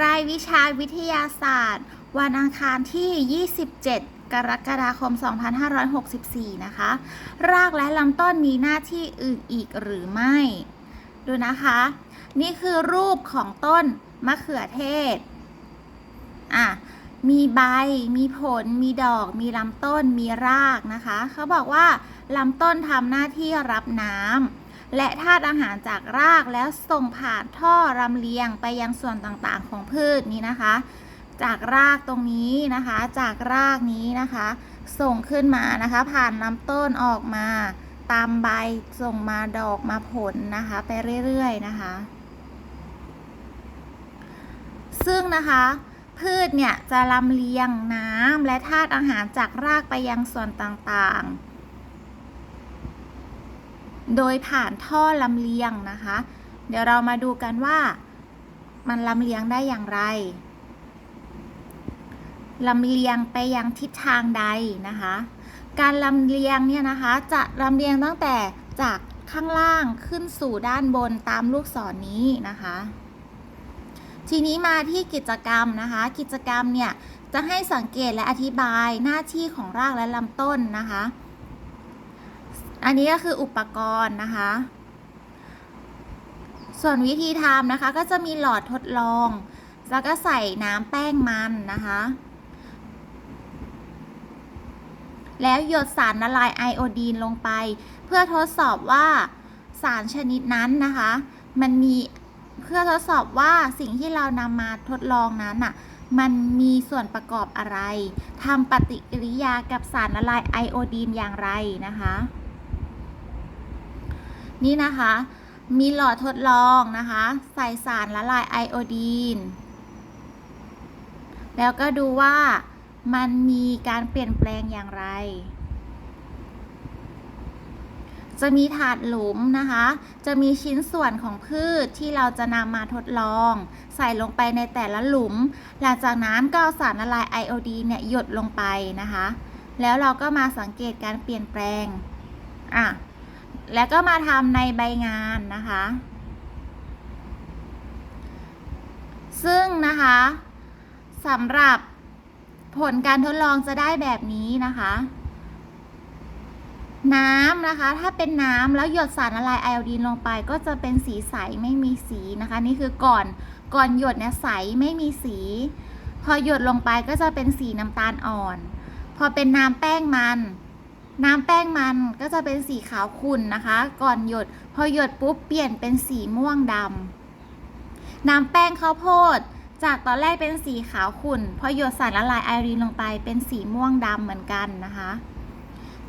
รายวิชาวิทยาศาสตร์ วันอังคารที่ 27 กรกฎาคม 2564 นะคะ รากและลำต้นมีหน้าที่อื่นอีกหรือไม่ ดูนะคะ นี่คือรูปของต้นมะเขือเทศ อะมีใบ มีผล มีดอก มีลำต้น มีรากนะคะ เขาบอกว่าลำต้นทำหน้าที่รับน้ำ และธาตุอาหารจากรากแล้วส่งผ่านท่อรำเลียงไปยังส่วนต่างๆของพืชนี้นะคะ จากรากตรงนี้นะคะ จากรากนี้นะคะ ส่งขึ้นมานะคะ ผ่านลำต้นออกมา ตามใบส่งมาดอกมาผลนะคะ ไปเรื่อยๆนะคะ ซึ่งนะคะพืชเนี่ยจะลำเลียงน้ำและธาตุอาหารจากรากไปยังส่วนต่างๆ โดยผ่านท่อลำเลียงนะคะ เดี๋ยวเรามาดูกันว่ามันลำเลียงได้อย่างไรลำเลียงไปยังทิศทางใดนะคะ การลำเลียงเนี่ยนะคะ จะลำเลียงตั้งแต่จากข้างล่างขึ้นสู่ด้านบนตามลูกศรนนี้นะคะ ทีนี้มาที่กิจกรรมนะคะ กิจกรรมเนี่ยจะให้สังเกตและอธิบายหน้าที่ของรากและลำต้นนะคะ อันนี้ก็คืออุปกรณ์นะคะ ส่วนวิธีทำนะคะ ก็จะมีหลอดทดลอง แล้วก็ใส่น้ำแป้งมันนะคะ แล้วหยดสารละลายไอโอดีนลงไป เพื่อทดสอบว่าสารชนิดนั้นนะคะ มันมีเพื่อทดสอบว่าสิ่งที่เรานำมาทดลองนั้นอะมันมีส่วนประกอบอะไร ทำปฏิกิริยากับสารละลายไอโอดีนอย่างไรนะคะ นี่นะคะ มีหลอดทดลองนะคะ ใส่สารละลายไอโอดีน แล้วก็ดูว่ามันมีการเปลี่ยนแปลงอย่างไร จะมีถาดหลุมนะคะ จะมีชิ้นส่วนของพืชที่เราจะนำมาทดลอง ใส่ลงไปในแต่ละหลุม หลังจากนั้นก็เอาสารละลายไอโอดีนเนี่ยหยดลงไปนะคะ แล้วเราก็มาสังเกตการเปลี่ยนแปลง อะ แล้วก็มาทำในใบงานนะคะ ซึ่งนะคะสำหรับผลการทดลองจะได้แบบนี้นะคะ น้ำนะคะ ถ้าเป็นน้ำแล้วหยดสารละลายไอโอดีนลงไป ก็จะเป็นสีใสไม่มีสีนะคะ นี่คือก่อนก่อนหยดเนี่ยใสไม่มีสี พอหยดลงไปก็จะเป็นสีน้ำตาลอ่อน พอเป็นน้ำแป้งมัน น้ำแป้งมันก็จะเป็นสีขาวขุ่นนะคะ ก่อนหยด พอหยดปุ๊บเปลี่ยนเป็นสีม่วงดำน้ำแป้งข้าวโพด จากตอนแรกเป็นสีขาวขุ่น พอหยดสารละลายไอรีนลงไปเป็นสีม่วงดำเหมือนกันนะคะ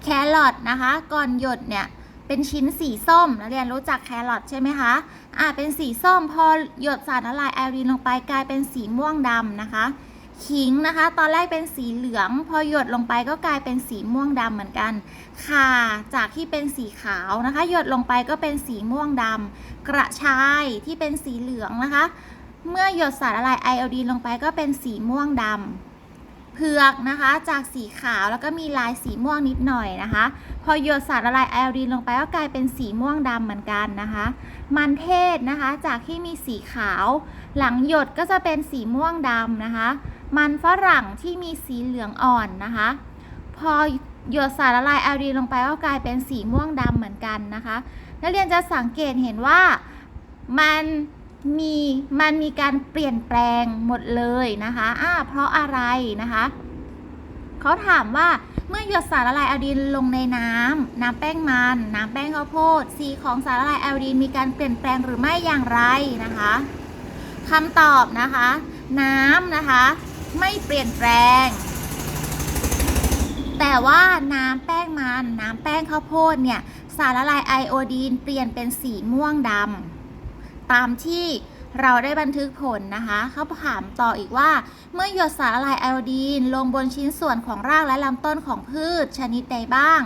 แครอทนะคะ ก่อนหยดเนี่ยเป็นชิ้นสีส้มนักเรียนรู้จักแครอทใช่ไหมคะอ่าเป็นสีส้มพอหยดสารละลายไอรีนลงไปกลายเป็นสีม่วงดำนะคะ ขิงนะคะ ตอนแรกเป็นสีเหลือง พอหยดลงไปก็กลายเป็นสีม่วงดำเหมือนกันข่าจากที่เป็นสีขาวนะคะ หยดลงไปก็เป็นสีม่วงดำกระชายที่เป็นสีเหลืองนะคะ เมื่อหยดสารละลายไอโอดีนลงไปก็เป็นสีม่วงดำเผือกนะคะจากสีขาวแล้วก็มีลายสีม่วงนิดหน่อยนะคะ พอหยดสารละลายไอโอดีนลงไปก็กลายเป็นสีม่วงดำเหมือนกันนะคะ มันเทศนะคะจากที่มีสีขาว หลังหยดก็จะเป็นสีม่วงดำนะคะ มันฝรั่งที่มีสีเหลืองอ่อนนะคะ พอหยดสารละลายไอโอดีนลงไปก็กลายเป็นสีม่วงดำเหมือนกันนะคะ นักเรียนจะสังเกตเห็นว่ามันมีมันมีการเปลี่ยนแปลงหมดเลยนะคะอ่าเพราะอะไรนะคะเขาถามว่าเมื่อหยดสารละลายไอโอดีนลงในน้ำน้ำแป้งมัน น้ำแป้งข้าวโพด สีของสารละลายไอโอดีนมีการเปลี่ยนแปลงหรือไม่อย่างไรนะคะคำตอบนะคะ น้ำนะคะ ไม่เปลี่ยนแปลง แต่ว่าน้ำแป้งมันน้ำแป้งข้าวโพดเนี่ยสารละลายไอโอดีนเปลี่ยนเป็นสีม่วงดำตามที่เราได้บันทึกผลนะคะเขาถามต่ออีกว่า เมื่อหยดสารละลายไอโอดีน ลงบนชิ้นส่วนของรากและลำต้นของพืชชนิดใดบ้าง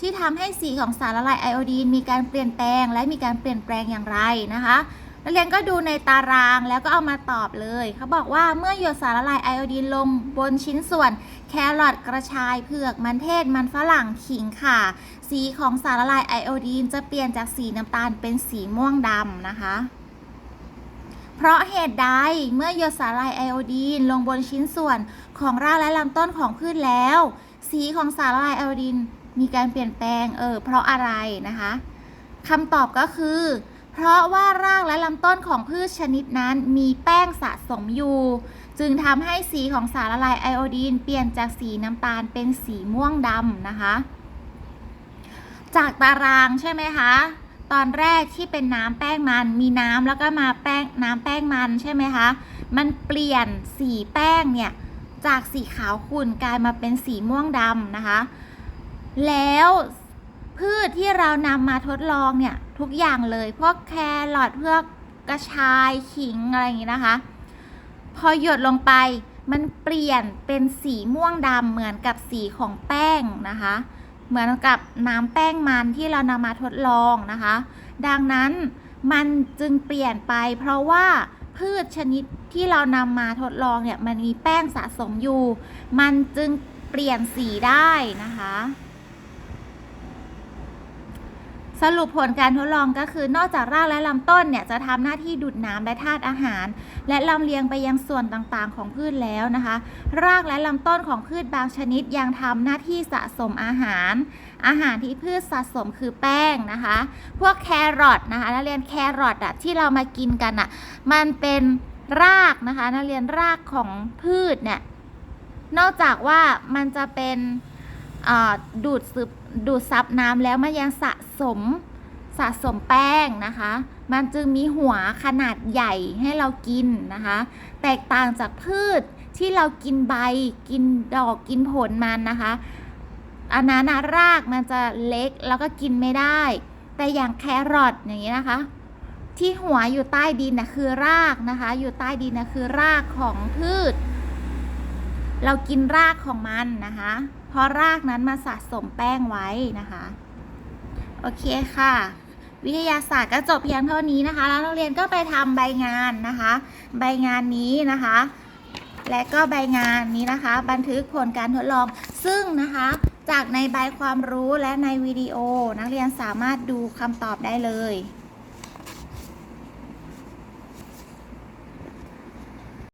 ที่ทำให้สีของสารละลายไอโอดีนมีการเปลี่ยนแปลงและมีการเปลี่ยนแปลงอย่างไรนะคะ นักเรียนก็ดูในตารางแล้วก็เอามาตอบเลย เขาบอกว่าเมื่อหยดสารละลายไอโอดีนลงบนชิ้นส่วน แครอทกระชายเผือกมันเทศมันฝรั่งขิงค่ะ สีของสารละลายไอโอดีนจะเปลี่ยนจากสีน้ำตาลเป็นสีม่วงดำนะคะ เพราะเหตุใดเมื่อหยดสาหร่ายไอโอดีนลงบนชิ้นส่วนของรากและลำต้นของพืชแล้ว สีของสาหร่ายไอโอดีนมีการเปลี่ยนแปลงเออเพราะอะไรนะคะคำตอบก็คือ เพราะว่ารากและลำต้นของพืชชนิดนั้นมีแป้งสะสมอยู่ จึงทำให้สีของสารละลายไอโอดีน เปลี่ยนจากสีน้ำตาลเป็นสีม่วงดำนะคะ จากตารางใช่ไหมคะตอนแรกที่เป็นน้ำแป้งมันมีน้ำแล้วก็มาแป้งน้ำแป้งมันใช่ไหมคะ มันเปลี่ยนสีแป้งเนี่ย จากสีขาวขุ่นกลายมาเป็นสีม่วงดำนะคะ แล้วพืชที่เรานำมาทดลองเนี่ย ทุกอย่างเลยพวกแครอทพวกกระชายขิงอะไรอย่างนี้นะคะ พอหยดลงไปมันเปลี่ยนเป็นสีม่วงดำเหมือนกับสีของแป้งนะคะ เหมือนกับน้ำแป้งมันที่เรานำมาทดลองนะคะ ดังนั้นมันจึงเปลี่ยนไป เพราะว่าพืชชนิดที่เรานำมาทดลองเนี่ยมันมีแป้งสะสมอยู่ มันจึงเปลี่ยนสีได้นะคะ สรุปผลการทดลองก็คือนอกจากรากและลำต้นเนี่ยจะทำหน้าที่ดูดน้ำและธาตุอาหาร และลำเลียงไปยังส่วนต่างๆของพืชแล้วนะคะ รากและลำต้นของพืชบางชนิดยังทำหน้าที่สะสมอาหาร อาหารที่พืชสะสมคือแป้งนะคะ พวกแครอทนะคะนักเรียนแครอทอะที่เรามากินกันอะมันเป็นรากนะคะนักเรียนรากของพืชเนี่ยนอกจากว่ามันจะเป็น ดูดซึบดูดซับน้ำแล้วมันยังสะสมสะสมแป้งนะคะ มันจึงมีหัวขนาดใหญ่ให้เรากินนะคะ แตกต่างจากพืชที่เรากินใบ กินดอก กินผลมันนะคะอันนั้นรากมันจะเล็กแล้วก็กินไม่ได้ แต่อย่างแครอทอย่างนี้นะคะ ที่หัวอยู่ใต้ดินนะคือรากนะคะ อยู่ใต้ดินนะคือรากของพืช เรากินรากของมันนะคะ เพราะรากนั้นมาสะสมแป้งไว้นะคะ โอเคค่ะ วิทยาศาสตร์ก็จบเพียงเท่านี้นะคะ แล้วนักเรียนก็ไปทำใบงานนะคะ ใบงานนี้นะคะ และก็ใบงานนี้นะคะ บันทึกผลการทดลอง ซึ่งนะคะจากในใบความรู้และในวิดีโอ นักเรียนสามารถดูคำตอบได้เลย